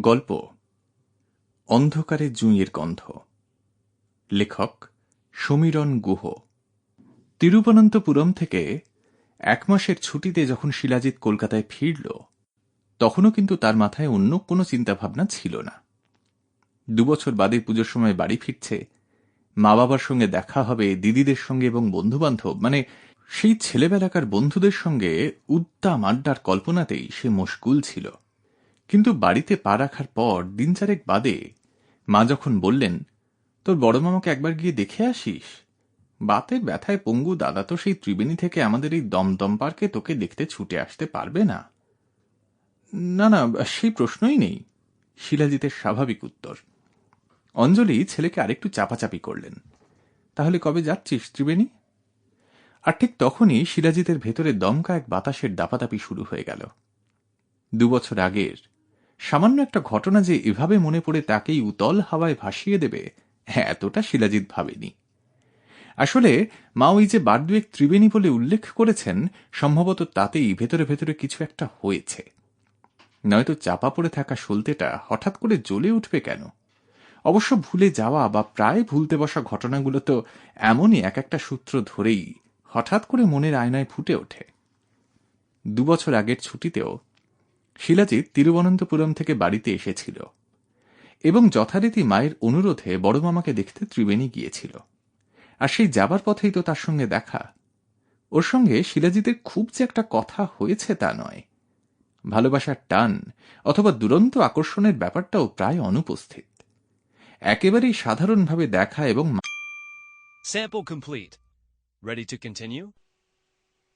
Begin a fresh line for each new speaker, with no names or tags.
গল্প। অন্ধকারে জুঁইয়ের গন্ধ। লেখক সমীরণ গুহ। তিরুবনন্তপুরম থেকে এক মাসের ছুটিতে যখন শিলাজিৎ কলকাতায় ফিরল, তখনও কিন্তু তার মাথায় অন্য কোনো চিন্তাভাবনা ছিল না। দুবছর বাদে পুজোর সময় বাড়ি ফিরছে মা বাবার সঙ্গে দেখা হবে, দিদিদের সঙ্গে এবং বন্ধুবান্ধব মানে সেই ছেলেবেলাকার বন্ধুদের সঙ্গে উদ্দাম আড্ডার কল্পনাতেই সে মশগুল ছিল। কিন্তু বাড়িতে পা রাখার পর দিন চারেক বাদে মা যখন বললেন, তোর বড় মামাকে একবার গিয়ে দেখে আসিস? বাতের ব্যথায় পঙ্গু দাদা তো সেই ত্রিবেণী থেকে আমাদের এই দমদম পার্কে তোকে দেখতে ছুটে আসতে পারবে না। না না, সেই প্রশ্নই নেই। শিলাজিতের স্বাভাবিক উত্তর। অঞ্জলি ছেলেকে আরেকটু চাপাচাপি করলেন। তাহলে কবে যাচ্ছিস ত্রিবেণী? আর ঠিক তখনই শিলাজিতের ভেতরে দমকা এক বাতাসের দাপাদাপি শুরু হয়ে গেল। দুবছর আগের সামান্য একটা ঘটনা যে এভাবে মনে পড়ে তাকেই উতল হাওয়ায় ভাসিয়ে দেবে হ্যাঁ এতটা শিলাজিৎ ভাবেনি। আসলে মা ওই যে বার দুয়েক ত্রিবেণী বলে উল্লেখ করেছেন, সম্ভবত তাতেই ভেতরে ভেতরে কিছু একটা হয়েছে। নয়তো চাপা পড়ে থাকা সলতেটা হঠাৎ করে জ্বলে উঠবে কেন? অবশ্য ভুলে যাওয়া বা প্রায় ভুলতে বসা ঘটনাগুলো তো এমনই এক একটা সূত্র ধরেই হঠাৎ করে মনের আয়নায় ফুটে ওঠে। দুবছর আগের ছুটিতেও শিলাজিৎ তিরুবনন্তপুরম থেকে বাড়িতে এসেছিল এবং যথারীতি মায়ের অনুরোধে বড় মামাকে দেখতে ত্রিবেণী গিয়েছিল। আর সেই যাবার পথেই তো তার সঙ্গে দেখা। ওর সঙ্গে শিলাজিতের খুব যে একটা কথা হয়েছে তা নয়। ভালোবাসার টান অথবা দুরন্ত আকর্ষণের ব্যাপারটাও প্রায় অনুপস্থিত। একেবারেই সাধারণভাবে দেখা এবং?